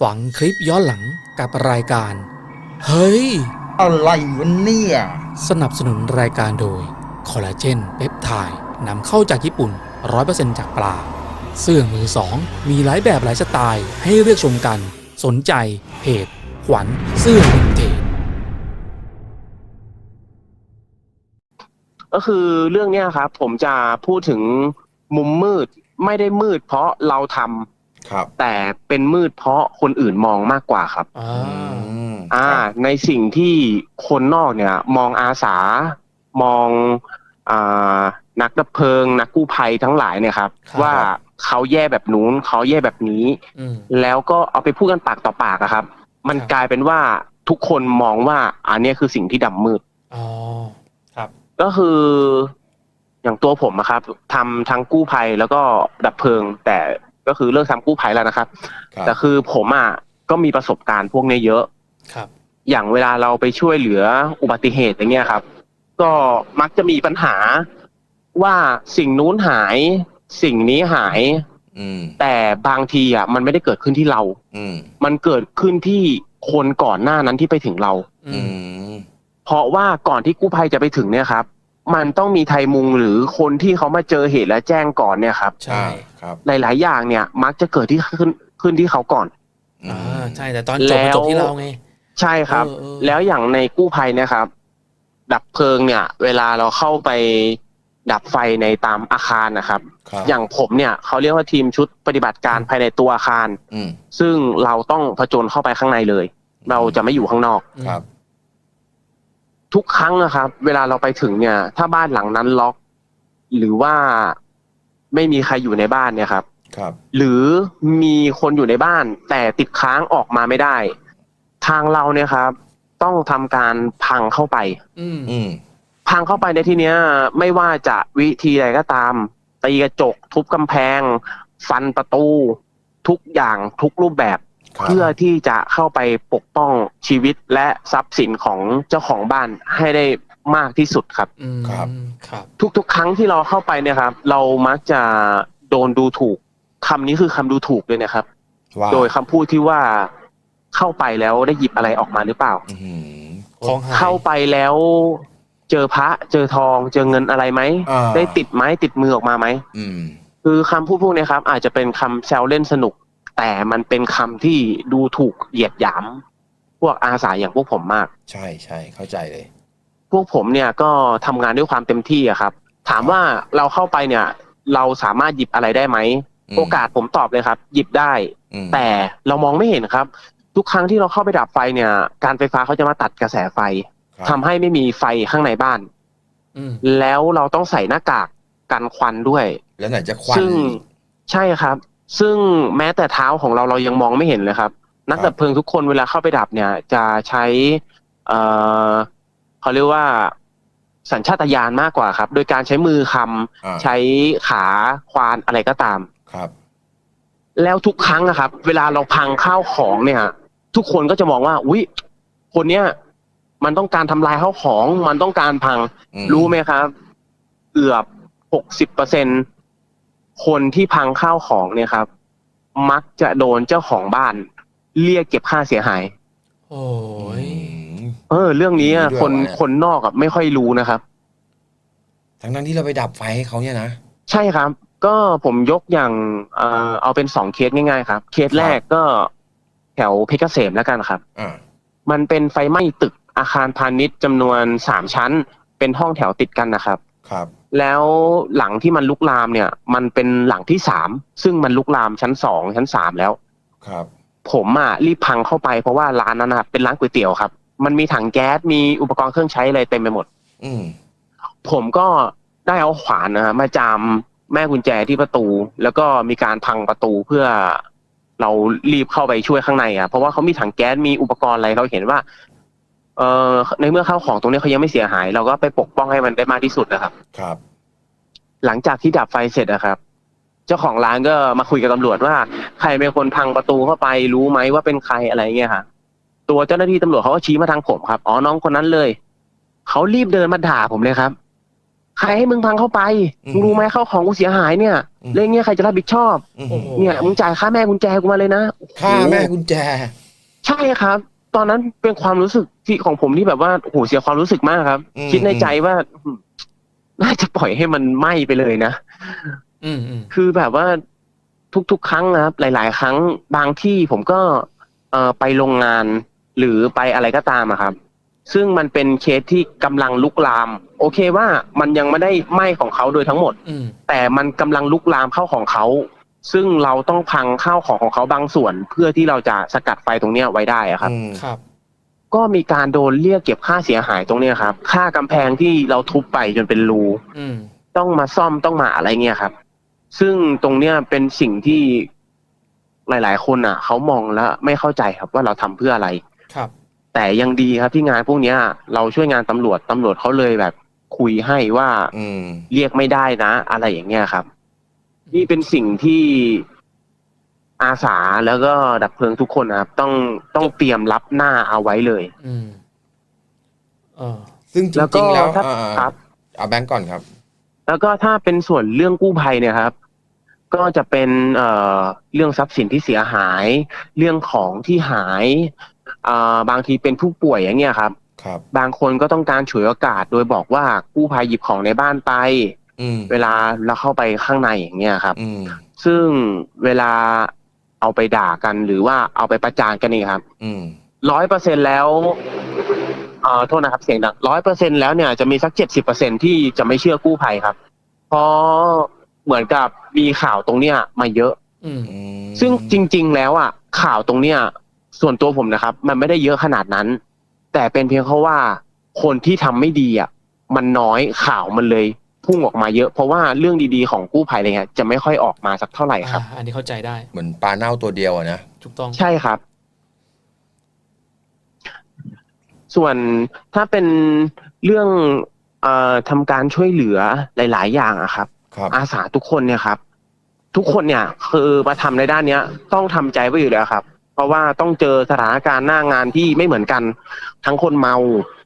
ฝังคลิปย้อนหลังกับรายการ เฮ้ย อะไรวะเนี่ย สนับสนุนรายการโดย คอลลาเจนเปปไทด์นำเข้าจากญี่ปุ่น 100%จากปลา เสื้อมือสอง มีหลายแบบหลายสไตล์ให้เลือกชมกัน สนใจเพจขวัญเสื้อวินเทจก็คือเรื่องเนี้ยครับ ผมจะพูดถึงมุมมืดไม่ได้มืดเพราะเราทำ ครับแต่เป็นมืดเพราะคนอื่นมองมากกว่าครับ อ่าอืมอ่าครับในสิ่งที่คนนอกเนี่ย มองอาสามองอ่านักดับเพลิง นักกู้ภัยทั้งหลายเนี่ยครับ ครับ ว่าเขาแย่แบบนู้นเขาแย่แบบนี้ อืม แล้วก็เอาไปพูดกันปากต่อปากอะครับ มันครับ กลายเป็นว่าทุกคนมองว่าอันเนี้ยคือสิ่งที่ดำมืด อ๋อครับ ก็คืออย่างตัวผมอะครับทำทั้งกู้ภัยแล้วก็ดับเพลิง แต่ ก็คือเลิกทำกู้ภัยแล้วนะครับครับ แต่คือผมอะก็มีประสบการณ์พวกนี้เยอะครับ อย่างเวลาเราไปช่วยเหลืออุบัติเหตุอย่างเงี้ยครับ ก็มักจะมีปัญหาว่าสิ่งนู้นหายสิ่งนี้หายอืมแต่บางทีอะมันไม่ได้เกิดขึ้นที่เรา อืมมันเกิดขึ้นที่คนก่อนหน้านั้นที่ไปถึงเรา อือืมมเพราะว่าก่อนที่กู้ภัยจะไปถึงเนี่ยครับ มันต้องมีไทยมุงหรือคนที่เขามาเจอเหตุและแจ้งก่อนเนี่ยครับ ใช่อ่าครับ หลาย ๆ อย่างเนี่ย มักจะเกิดที่ขึ้นขึ้นที่เขาก่อนอ่าใช่แต่ตอนจบมันแล้วจบที่เราไง ใช่ครับ เออเออ แล้วอย่างในกู้ภัยเนะครับ ดับเพลิงเนี่ย เวลาเราเข้าไปดับไฟในตามอาคารนะครับ ครับอย่างผมเนี่ยเขาเรียกว่าทีมชุดปฏิบัติการภายในตัวอาคาร อืมซึ่งเราต้องผจญเข้าไปข้างในเลย เราจะไม่อยู่ข้างนอก ครับ ทุกครั้งนะครับ เวลาเราไปถึงเนี่ย ถ้าบ้านหลังนั้นล็อก หรือว่าไม่มีใครอยู่ในบ้านเนี่ยครับ ครับ หรือมีคนอยู่ในบ้าน แต่ติดค้างออกมาไม่ได้ ทางเราเนี่ยครับ ต้องทำการพังเข้าไป อืมอืมพังเข้าไปในที่เนี้ย ไม่ว่าจะวิธีใดก็ตามตีกระจก ทุบกำแพง ฟันประตู ทุกอย่างทุกรูปแบบครับ เพื่อที่จะเข้าไปปกป้องชีวิตและทรัพย์สินของเจ้าของบ้านให้ได้มากที่สุดครับอืมครับครับ ทุกๆ ครั้งที่เราเข้าไปเนี่ยครับ เรามักจะโดนดูถูกคำนี้คือคำดูถูกเลยนะครับว่าโดยคำพูดที่ว่าเข้าไปแล้วได้หยิบอะไรออกมาหรือเปล่าอื้อหือของหายเข้าไปแล้วเจอพระเจอทอง เจอเงินอะไรไหมอ่าได้ติดไม้ติดมือออกมาไหมอืมคือคำพูดพวกนี้ครับ อาจจะเป็นคำแซวเล่นสนุก แต่มันเป็นคำที่ดูถูกเหยียดหยาม พวกอาสาอย่างพวกผมมาก ใช่ใช่เข้าใจเลย พวกผมเนี่ยก็ทำงานด้วยความเต็มที่อะครับ ถามว่าเราเข้าไปเนี่ย เราสามารถหยิบอะไรได้ไหมอืมโอกาสผมตอบเลยครับ หยิบได้อืมแต่เรามองไม่เห็นครับ ทุกครั้งที่เราเข้าไปดับไฟเนี่ย การไฟฟ้าเขาจะมาตัดกระแสไฟครับทำให้ไม่มีไฟข้างในบ้านอืมแล้วเราต้องใส่หน้ากากกันควันด้วย แล้วไหนจะควันซึ่งอีกใช่ครับ ซึ่งแม้แต่เท้าของเราเรายังมองไม่เห็นเลยครับ นักครับดับเพลิงทุกคนเวลาเข้าไปดับเนี่ย จะใช้เอ่อเขาเรียกว่าสัญชาตญาณมากกว่าครับ โดยการใช้มือคำอ่าใช้ขาควานอะไรก็ตามครับ แล้วทุกครั้งนะครับ เวลาเราพังข้าวของเนี่ย ทุกคนก็จะมองว่าอุ๊ยคนเนี้ยมันต้องการทำลายข้าวของ มันต้องการพังอืมรู้ไหมครับ เกือบหกสิบเปอร์เซ็น คนที่พังข้าวของเนี่ยครับ มักจะโดนเจ้าของบ้าน เรียกเก็บค่าเสียหาย โอ้ยอืมเออ เรื่องนี้อะมีด้วยคนวะเนี่ยคนนอกอะไม่ค่อยรู้นะครับ ทั้งนั้นที่เราไปดับไฟให้เขาเนี่ยนะ ใช่ครับ ก็ผมยกอย่างเอ่อเอาเป็นสองเคสง่ายๆ ครับ เคสแรกก็แถวเพชรเกษมแล้วกันครับ อ่ามันเป็นไฟไหม้ตึกอาคารพาณิชย์จำนวนสามชั้น เป็นห้องแถวติดกันนะครับ ครับ แล้วหลังที่มันลุกลามเนี่ย มันเป็นหลังที่สามซึ่งมันลุกลามชั้นสองชั้นสามแล้ว ครับ ผมอะรีบพังเข้าไปเพราะว่าร้านนั้นนะเป็นร้านก๋วยเตี๋ยวครับ มันมีถังแก๊สมีอุปกรณ์เครื่องใช้อะไรเต็มไปหมด อืมผมก็ได้เอาขวานนะฮะมาจามแม่กุญแจที่ประตู แล้วก็มีการพังประตูเพื่อเรารีบเข้าไปช่วยข้างในอะเพราะว่าเขามีถังแก๊สมีอุปกรณ์อะไรเขาเห็นว่า เอ่อในเมื่อข้าวของตรงนี้เขายังไม่เสียหาย เราก็ไปปกป้องให้มันได้มากที่สุดนะครับ ครับ หลังจากที่ดับไฟเสร็จนะครับ เจ้าของร้านก็มาคุยกับตำรวจว่า ใครเป็นคนพังประตูเข้าไปรู้ไหมว่าเป็นใครอะไรเงี้ยครับตัวเจ้าหน้าที่ตำรวจเขาก็ชี้มาทางผมครับอ๋อน้องคนนั้นเลยเขารีบเดินมาด่าผมเลยครับ ใครให้มึงพังเข้าไปอืมมึงรู้ไหมเข้าของกูเสียหายเนี่ยอืม เรื่องเนี้ยใครจะรับผิดชอบอืมโอ้โหเนี่ยมึงจ่ายค่าแม่กุญแจกูมาเลยนะฆ่าแม่กุญแจ ใช่ครับ ตอนนั้นเป็นความรู้สึกที่ของผมที่แบบว่าโอ้โหเสียความรู้สึกมากครับ อืม คิดในใจว่าอืมน่าจะปล่อยให้มันไหม้ไปเลยนะ อืมอืมคือแบบว่าทุกๆ ครั้งนะครับ หลาย ๆ ครั้งบางที่ผมก็เอ่อไปโรงงานหรือไปอะไรก็ตามอะครับ ซึ่งมันเป็นเคสที่กำลังลุกลาม โอเคว่ามันยังไม่ได้ไหม้ของเขาโดยทั้งหมด อืมแต่มันกำลังลุกลามเข้าของเขา ซึ่งเราต้องพังข้าวของของเขาบางส่วน เพื่อที่เราจะสกัดไฟตรงเนี้ยไว้ได้อะครับอืมครับ ก็มีการโดนเรียกเก็บค่าเสียหายตรงเนี้ยครับ ค่ากำแพงที่เราทุบไปจนเป็นรูอืม ต้องมาซ่อมต้องมาอะไรเงี้ยครับ ซึ่งตรงเนี้ยเป็นสิ่งที่หลาย ๆ คนอะเขามองแล้วไม่เข้าใจครับว่าเราทำเพื่ออะไร ครับ แต่ยังดีครับที่งานพวกเนี้ย เราช่วยงานตำรวจตำรวจเขาเลยแบบคุยให้ว่าอืม เรียกไม่ได้นะ อะไรอย่างเงี้ยครับ นี่เป็นสิ่งที่อาสาแล้วก็ดับเพลิงทุกคนนะครับ ต้องต้องเตรียมรับหน้าเอาไว้เลย อืมเออซึ่งจแล้วก็ริงๆแล้วถ้าอ่าครับ เอาแบงก์ก่อนครับ แล้วก็ถ้าเป็นส่วนเรื่องกู้ภัยเนี่ยครับ ก็จะเป็นเอ่อเรื่องทรัพย์สินที่เสียหาย เรื่องของที่หายอ่าบางทีเป็นผู้ป่วยอย่างเงี้ยครับ ครับ บางคนก็ต้องการฉวยโอกาสโดยบอกว่ากู้ภัยหยิบของในบ้านไปอืม เวลาเราเข้าไปข้างในอย่างเงี้ยครับอืมซึ่งเวลาเอาไปด่ากันหรือว่าเอาไปประจานกันนี่ครับอืมร้อยเปอร์เซ็นแล้วเอ่อโทษนะครับเสียงดังร้อยเปอร์เซ็นแล้วเนี่ยจะมีสักเจ็ดสิบเปอร์เซ็นที่จะไม่เชื่อกู้ภัยครับ เพราะเหมือนกับมีข่าวตรงเนี้ยมาเยอะอืมอืมซึ่งจริง ๆ แล้วอะ ข่าวตรงเนี้ย ส่วนตัวผมนะครับ มันไม่ได้เยอะขนาดนั้น แต่เป็นเพียงเพราะว่าคนที่ทำไม่ดีอะมันน้อยข่าวมันเลย พุ่งออกมาเยอะ เพราะว่าเรื่องดีๆของกู้ภัยอะไรเงี้ยจะไม่ค่อยออกมาสักเท่าไหร่ครับ อ่าอันนี้เข้าใจได้เหมือนปลาเน่าตัวเดียวอะนะถูกต้อง ใช่ครับ ส่วนถ้าเป็นเรื่องเอ่อทำการช่วยเหลือหลาย ๆ อย่างอะครับ ครับ อาสาทุกคนเนี่ยครับ ทุกคนเนี่ย คือมาทำในด้านเนี้ย ต้องทำใจไว้อยู่แล้วครับ เพราะว่าต้องเจอสถานการณ์หน้างานที่ไม่เหมือนกัน ทั้งคนเมาอืม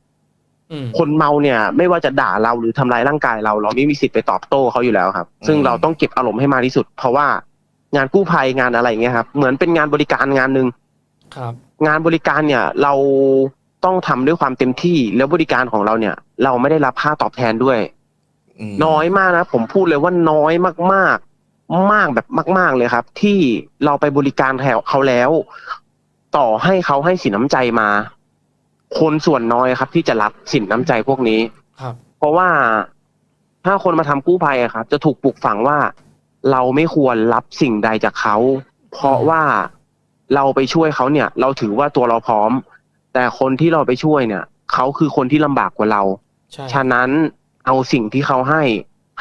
คนเมาเนี่ย ไม่ว่าจะด่าเราหรือทำร้ายร่างกายเรา เราไม่มีสิทธิ์ไปตอบโต้เขาอยู่แล้วครับ ซึ่งอืมเราต้องเก็บอารมณ์ให้มากที่สุด เพราะว่างานกู้ภัยงานอะไรอย่างเงี้ยครับ เหมือนเป็นงานบริการงานหนึ่งครับ งานบริการเนี่ย เราต้องทำด้วยความเต็มที่แล้วบริการของเราเนี่ย เราไม่ได้รับค่าตอบแทนด้วยมน้อยมากนะผมพูดเลยว่าน้อยมากๆ มากแบบมาก ๆเลยครับ ที่เราไปบริการแถวเขาแล้ว ต่อให้เขาให้สินน้ำใจมา คนส่วนน้อยครับ ที่จะรับสินน้ำใจพวกนี้ครับ เพราะว่าถ้าคนมาทำกู้ภัยอะครับ จะถูกปลูกฝังว่า เราไม่ควรรับสิ่งใดจากเขา เพราะว่าเราไปช่วยเขาเนี่ย เราถือว่าตัวเราพร้อม แต่คนที่เราไปช่วยเนี่ยเขาคือคนที่ลำบากกว่าเราใช่ฉะนั้นเอาสิ่งที่เขาให้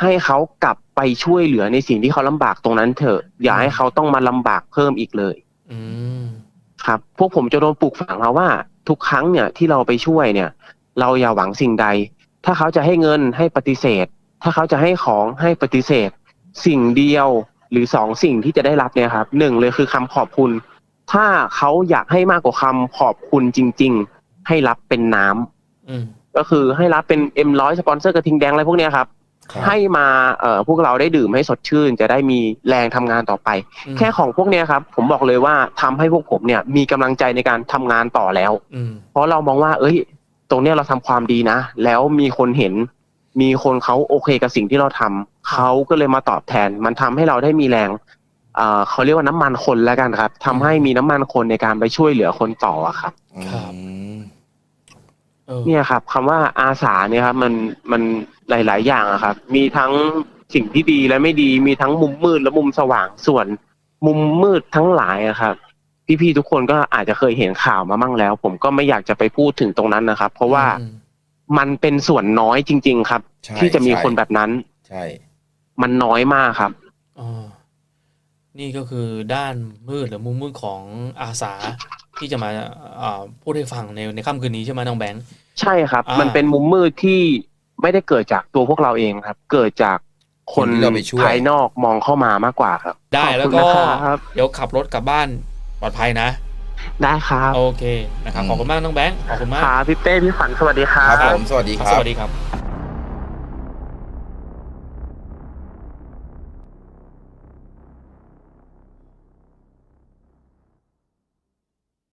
ให้เขากลับไปช่วยเหลือในสิ่งที่เขาลำบากตรงนั้นเถอะ อย่าให้เขาต้องมาลำบากเพิ่มอีกเลย อืม ครับ พวกผมจะโดนปลูกฝังมาว่า ทุกครั้งเนี่ยที่เราไปช่วยเนี่ย เราอย่าหวังสิ่งใด ถ้าเขาจะให้เงินให้ปฏิเสธ ถ้าเขาจะให้ของให้ปฏิเสธ สิ่งเดียวหรือสองสิ่งที่จะได้รับเนี่ยครับหนึ่งเลยคือคำขอบคุณ ถ้าเขาอยากให้มากกว่าคำขอบคุณจริง ๆ ให้รับเป็นน้ำอืมก็คือให้รับเป็นเอ็มร้อยสปอนเซอร์กระทิงแดงอะไรพวกเนี้ยครับครับ ให้มาเอ่อพวกเราได้ดื่มให้สดชื่น จะได้มีแรงทำงานต่อไปอืมแค่ของพวกเนี้ยครับ ผมบอกเลยว่าทำให้พวกผมเนี่ย มีกำลังใจในการทำงานต่อแล้วอืมเพราะเรามองว่า เอ้ย ตรงเนี้ยเราทำความดีนะ แล้วมีคนเห็น มีคนเขาโอเคกับสิ่งที่เราทำเขาก็เลยมาตอบแทน มันทำให้เราได้มีแรงเอ่อเขาเรียกว่าน้ำมันคนแล้วกันครับทำให้มีน้ำมันคนในการไปช่วยเหลือคนต่ออะครับครับอืม เออเนี่ยครับคำว่าอาสาเนี่ยครับมันมันหลาย ๆ อย่างอะครับ มีทั้งสิ่งที่ดีและไม่ดีมีทั้งมุมมืดและมุมสว่างส่วน มุมมืดทั้งหลายอะครับพี่ๆทุกคนก็อาจจะเคยเห็นข่าวมามั่งแล้ว ผมก็ไม่อยากจะไปพูดถึงตรงนั้นนะครับ เพราะว่าอืมมันเป็นส่วนน้อยจริง ๆ ครับใช่ที่จะมีใช่คนแบบนั้น ใช่ มันน้อยมากครับอ๋อนี่ก็คือด้านมืดหรือมุมมืดของอาสา ที่จะมาอ่าพูดให้ฟังในในค่ำคืนนี้ใช่ไหมน้องแบงค์ใช่ครับอ่ามัมันเป็นมุมมืดที่ไม่ได้เกิดจากตัวพวกเราเองครับ เกิดจากคนที่เราไปช่วยภายนอกมองเข้ามามากกว่าครับ ได้ขอบแล้วคุณก็นะครับเดี๋ยวขับรถกลับบ้านปลอดภัยนะ ได้ครับ โอเคนะครับอืมขอบคุณมากน้องแบงค์ขอบคุณมากครับพี่เป้พี่ฝันสวัสดีครัครับบผมสวัสดีครับครัสบวัสดีครับ